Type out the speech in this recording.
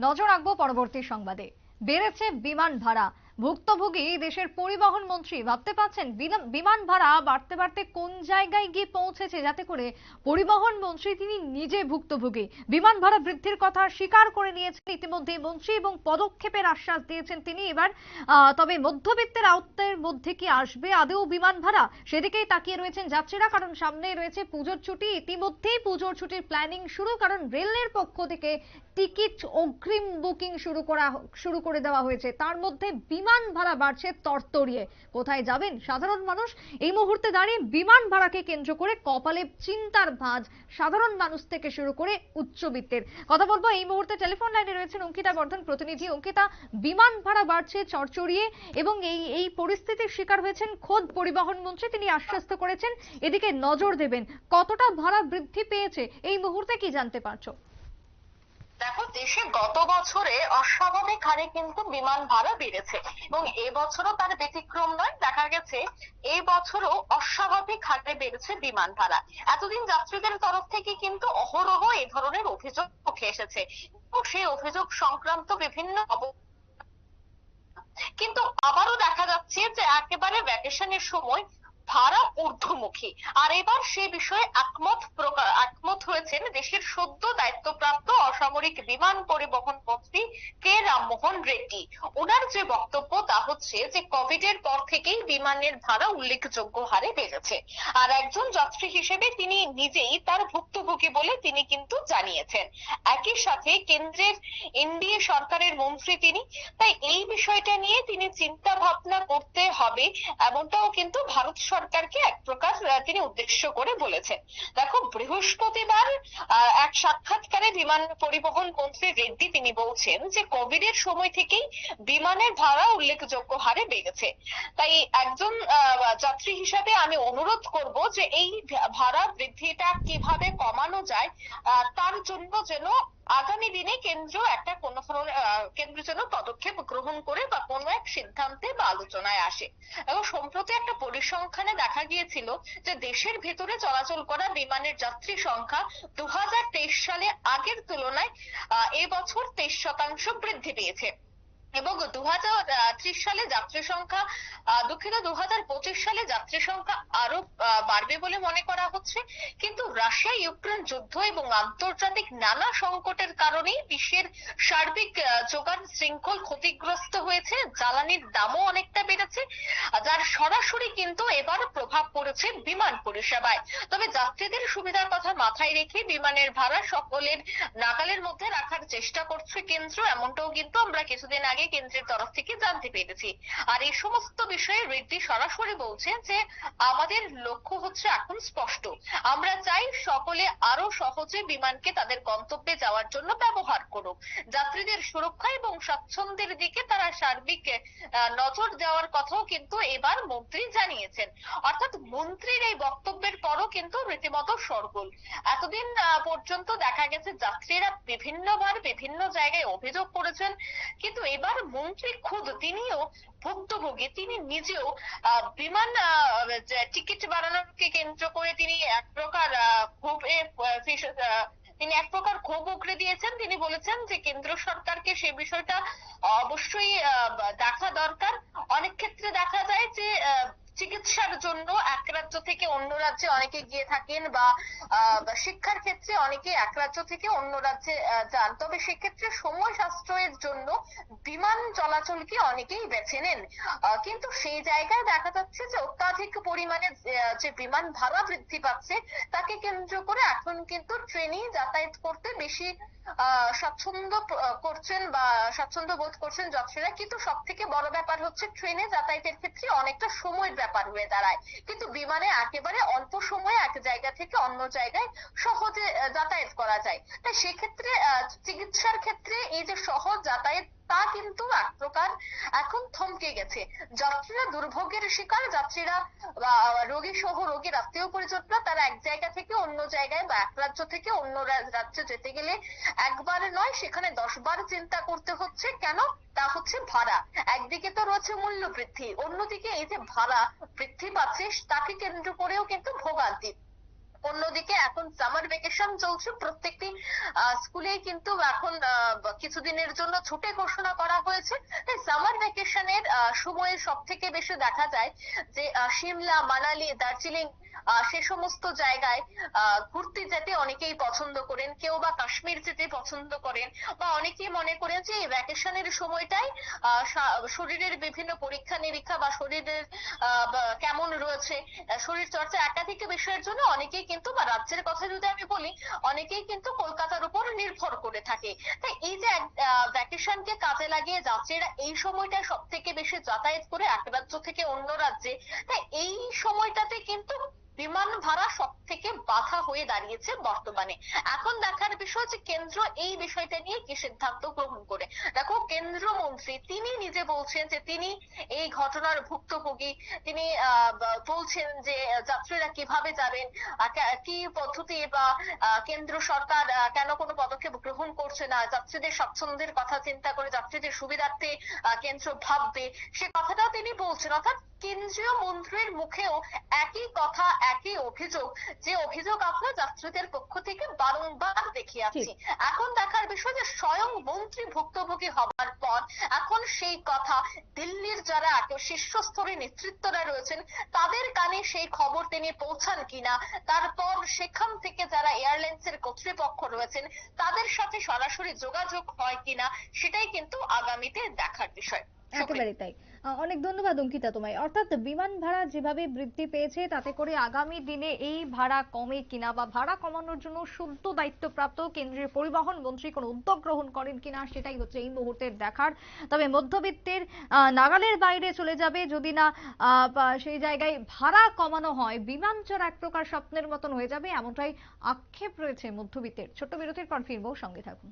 নজর রাখব পরবর্তী সংবাদে। বেড়েছে বিমান ভাড়া। ভুক্তভোগী দেশের পরিবহন মন্ত্রী ভাবতে পারছেন বিমান ভাড়া বাড়তে বাড়তে কোন জায়গায় গিয়ে পৌঁছেছে যাতে করে পরিবহন মন্ত্রী তিনি নিজে ভুক্তভোগী। বিমান ভাড়া বৃদ্ধির কথা স্বীকার করে নিয়েছেন ইতিমধ্যে মন্ত্রী এবং পদক্ষেপের আশ্বাস দিয়েছেন তিনি এবার। তবে মধ্যবিত্তের আওতার মধ্যে কি আসবে? আদৌ বিমান ভাড়া? সেদিকেই তাকিয়ে রয়েছেন যাত্রীরা, কারণ সামনে রয়েছে পুজোর ছুটি। ইতিমধ্যেই পুজোর ছুটির প্ল্যানিং শুরু, কারণ রেলের পক্ষ থেকে টিকিট অগ্রিম বুকিং শুরু করা শুরু করে দেওয়া হয়েছে। তার মধ্যে বিমান ভাড়া বাড়ছে তরতরিয়ে। কোথায় যাবেন? সাধারণ মানুষ এই মুহূর্তে দাঁড়িয়ে বিমান ভাড়াকে কেন্দ্র করে কপালে চিন্তার ভাঁজ সাধারণ মানুষ থেকে শুরু করে উচ্চবিত্তের। কথা বলব এই মুহূর্তে টেলিফোন লাইনে রয়েছেন অঙ্কিতা বর্ধন প্রতিনিধি। অঙ্কিতা, বিমান ভাড়া বাড়ছে চড়চড়িয়ে এবং এই এই পরিস্থিতির শিকার হয়েছেন খোদ পরিবহন মন্ত্রী। তিনি আশ্বস্ত করেছেন, এদিকে নজর দেবেন কতটা ভাড়া বৃদ্ধি পেয়েছে। এই মুহূর্তে কি জানতে পারছ? দেখো, দেশে গত বছরে অস্বাভাবিক হারে কিন্তু বিমান ভাড়া বেড়েছে এবং এবছরও তার ব্যতিক্রম নয়। দেখা গেছে এই বছরও অস্বাভাবিক হারে বেড়েছে বিমান ভাড়া। এতদিন যাত্রীদের তরফ থেকে কিন্তু অহরহ এ ধরনের অভিযোগ উঠে এসেছে। সেই অভিযোগ সংক্রান্ত বিভিন্ন কিন্তু আবারও দেখা যাচ্ছে যে একেবারে ভ্যাকেশনের সময় ভাড়া ঊর্ধ্বমুখী। আর এবার সে বিষয়ে একমত একমত হয়েছেন দেশের সদ্য দায়িত্বপ্রাপ্ত অসামরিক বিমান পরিবহন মন্ত্রী কে রামমোহন রেড্ডি। ওনার যে বক্তব্য, তা হচ্ছে যে কোভিড এর পর থেকেই বিমানের ভাড়া উল্লেখযোগ্য হারে বেড়েছে। আর একজন যাত্রী হিসেবে তিনি নিজেই তার ভুক্তভোগী বলে তিনি কিন্তু জানিয়েছেন। একই সাথে কেন্দ্রের এনডিএ সরকারের মন্ত্রী তিনি। তাই এই বিষয়টা নিয়ে তিনি চিন্তা ভাবনা করতে হবে, এমনটাও কিন্তু ভারত সরকারকে এক প্রকার তিনি উদ্দেশ্য করে বলেছেন। দেখো, বৃহস্পতিবার এক সাক্ষাৎকারে বিমান পরিবহন মন্ত্রী রেড্ডি তিনি বলছেন যে কোভিড এর সময় থেকেই বিমানের ভাড়া উল্লেখযোগ্য হারে বেড়েছে। তাই একজন যাত্রী হিসাবে আমি অনুরোধ করব যে, এই ভাড়া বৃদ্ধিটা কীভাবে কমানো যায় তার জন্য যেন আগামী দিনে কেন্দ্র একটা কোন কেন্দ্র যেন পদক্ষেপ গ্রহণ করে বা কোন এক সিদ্ধান্তে বা আলোচনায় আসে। এবং সম্প্রতি একটা পরিসংখ্যানে দেখা গিয়েছিল যে দেশের ভেতরে চলাচল করা বিমানের যাত্রী সংখ্যা দু হাজার তেইশ সালে আগের তুলনায় এবছর তেইশ শতাংশ বৃদ্ধি পেয়েছে। এবং দু সালে যাত্রী সংখ্যা দুঃখিত দু হাজার পঁচিশ সালে যাত্রী সংখ্যা আরও বাড়বে বলে মনে করা হচ্ছে। কিন্তু রাশিয়া, ইউক্রেন যুদ্ধ এবং আন্তর্জাতিক নানা সংকটের কারণে বিশ্বের সার্বিক যোগান শৃঙ্খল ক্ষতিগ্রস্ত হয়েছে। জ্বালানির দামও অনেকটা বেড়েছে, যার সরাসরি কিন্তু এবার প্রভাব পড়েছে বিমান পরিষেবায়। তবে যাত্রীদের সুবিধার কথা মাথায় রেখে বিমানের ভাড়া সকলের নাগালের মধ্যে রাখার চেষ্টা করছে কেন্দ্র, এমনটাও কিন্তু আমরা কিছুদিন আগে কেন্দ্রের তরফ থেকে জানতে পেরেছি। আর এই সমস্ত বিষয়ে রেড্ডি সরাসরি বলছেন যে, আমাদের লক্ষ্য হচ্ছে এখন স্পষ্ট। আমরা চাই সকলে আরও সহজে বিমানকে তাদের গন্তব্যে যাওয়ার জন্য ব্যবহার করুক। যাত্রীদের সুরক্ষা এবং স্বাচ্ছন্দ্যের দিকে তারা সার্বিক নজর দেওয়ার কথাও কিন্তু এবার মন্ত্রী জানিয়েছেন। অর্থাৎ মন্ত্রীর এই বক্তব্যের পরও কিন্তু রীতিমতো সরগোল এতদিন পর্যন্ত দেখা গেছে যাত্রীরা বিভিন্নবার বিভিন্ন জায়গায় অভিযোগ করেছেন। কিন্তু এবার মন্ত্রী খুদ, তিনিও ভুক্তভোগী। তিনি নিজেও বিমান টিকিট বাড়ানোকে কেন্দ্র করে তিনি এক প্রকার ক্ষোভে তিনি এক প্রকার ক্ষোভ উগড়ে দিয়েছেন। তিনি বলেছেন যে কেন্দ্র সরকারকে সে বিষয়টা অবশ্যই দেখা দরকার। অনেক ক্ষেত্রে দেখা যায় যে চিকিৎসার জন্য এক রাজ্য থেকে অন্য রাজ্যে অনেকে গিয়ে থাকেন বা শিক্ষার ক্ষেত্রে অনেকে এক রাজ্য থেকে অন্য রাজ্যে যান। তবে সেক্ষেত্রে সময় সাশ্রয়ের জন্য বিমান চলাচলকে অনেকেই বেছে নেন? কিন্তু সেই জায়গায় দেখা যাচ্ছে যে অত্যাধিক পরিমাণে যে বিমান ভাড়া বৃদ্ধি পাচ্ছে, তাকে কেন্দ্র করে এখন কিন্তু ট্রেনেই যাতায়াত করতে বেশি স্বাচ্ছন্দ্য করছেন বা স্বাচ্ছন্দ্য বোধ করছেন যাত্রীরা। কিন্তু সব থেকে বড় ব্যাপার হচ্ছে ট্রেনে যাতায়াতের ক্ষেত্রে অনেকটা সময়ের ব্যাপার হয়ে দাঁড়ায়। কিন্তু বিমানে একেবারে অল্প সময়ে এক জায়গা থেকে অন্য জায়গায় সহজে যাতায়াত করা যায়। তাই সেক্ষেত্রে চিকিৎসার ক্ষেত্রে এই যে সহজ যাতায়াত তা কিন্তু এক প্রকার এখন থমকে গেছে। যাত্রীরা দুর্ভোগের শিকার, যাত্রীরা রোগী সহ রোগীর আত্মীয় পরিজনরা তারা এক জায়গা থেকে অন্য জায়গায় বা এক রাজ্য থেকে অন্য রাজ্যে যেতে গেলে একবার নয়, সেখানে দশ বার চিন্তা করতে হচ্ছে। কেন? তা হচ্ছে ভাড়া। একদিকে তো রয়েছে মূল্য বৃদ্ধি অন্যদিকে এই যে ভাড়া বৃদ্ধি পাচ্ছে, তাকে কেন্দ্র করেও কিন্তু ভোগান্তি। অন্যদিকে এখন সামার ভেকেশন চলছে। প্রত্যেকটি স্কুলেই কিন্তু এখন কিছু কিছুদিনের জন্য ছুটি ঘোষণা করা হয়েছে। তাই সামার ভ্যাকেশনের সময়ে সব থেকে বেশি দেখা যায় যে সিমলা, মানালি, দার্জিলিং সে সমস্ত জায়গায় ঘুরতে যেতে অনেকেই পছন্দ করেন। কেউ বা কাশ্মীর যেতে পছন্দ করেন বা অনেকেই মনে করেন যে, এই ভ্যাকেশনের সময়টাই শরীরের বিভিন্ন পরীক্ষা নিরীক্ষা বা শরীরের কেমন রয়েছে শরীর চর্চা একাধিক বিষয়ের জন্য অনেকেই কিন্তু বা রাজ্যের কথা যদি আমি বলি, অনেকেই কিন্তু কলকাতার উপর নির্ভর করে থাকে। তাই এই যে ভ্যাকেশনকে কাজে লাগিয়ে যাত্রীরা এই সময়টা সব থেকে বেশি যাতায়াত করে এক রাজ্য থেকে অন্য রাজ্যে তাই এই সময়টাতে কিন্তু বিমান ভাড়া সব থেকে বাধা হয়ে দাঁড়িয়েছে বর্তমানে। এখন দেখার বিষয় যে কেন্দ্র এই বিষয়টা নিয়ে কি সিদ্ধান্ত গ্রহণ করে। দেখো, কেন্দ্রমন্ত্রী, তিনি নিজে বলছেন যে তিনি এই ঘটনার ভুক্তভোগী। তিনি বলছেন যে যাত্রীরা কীভাবে যাবেন কি পদ্ধতি বা কেন্দ্র সরকার কেন কোনো পদক্ষেপ গ্রহণ করছে না? যাত্রীদের স্বাচ্ছন্দ্যের কথা চিন্তা করে যাত্রীদের সুবিধার্থে কেন্দ্র ভাববে। সে কথাটাও তিনি বলছেন। অর্থাৎ কেন্দ্রীয় মন্ত্রীর মুখেও একই কথা একই অভিযোগ যে অভিযোগ আমরা যাত্রীদের পক্ষ থেকে বারংবার দেখে আসছি এখন দেখার বিষয় যে স্বয়ং মন্ত্রী ভুক্তভোগী হবার পর এখন সেই কথা দিল্লির যারা একে শীর্ষস্তরের নেতৃত্বরা রয়েছেন তাদের কানে সেই খবর তিনি পৌঁছান কিনা তারপর সেখান থেকে যারা এয়ারলাইন্স এর কর্তৃপক্ষ রয়েছেন তাদের সাথে সরাসরি যোগাযোগ হয় কিনা সেটাই কিন্তু আগামীতে দেখার বিষয়। একেবারে তাই। অনেক ধন্যবাদ, অঙ্কিতা, তোমায়। অর্থাৎ বিমান ভাড়া যেভাবে বৃদ্ধি পেয়েছে, তাতে করে আগামী দিনে এই ভাড়া কমে কিনা বা ভাড়া কমানোর জন্য শুদ্ধ দায়িত্বপ্রাপ্ত কেন্দ্রীয় পরিবহন মন্ত্রী কোনো উদ্যোগ গ্রহণ করেন কিনা সেটাই হচ্ছে এই মুহূর্তের দেখার। তবে মধ্যবিত্তের নাগালের বাইরে চলে যাবে যদি না সেই জায়গায় ভাড়া কমানো হয়, বিমান চড়া এক প্রকার স্বপ্নের মতন হয়ে যাবে, এমনটাই আক্ষেপ রয়েছে মধ্যবিত্তের। ছোট্ট বিরতির পর ফিরবো, সঙ্গে থাকুন।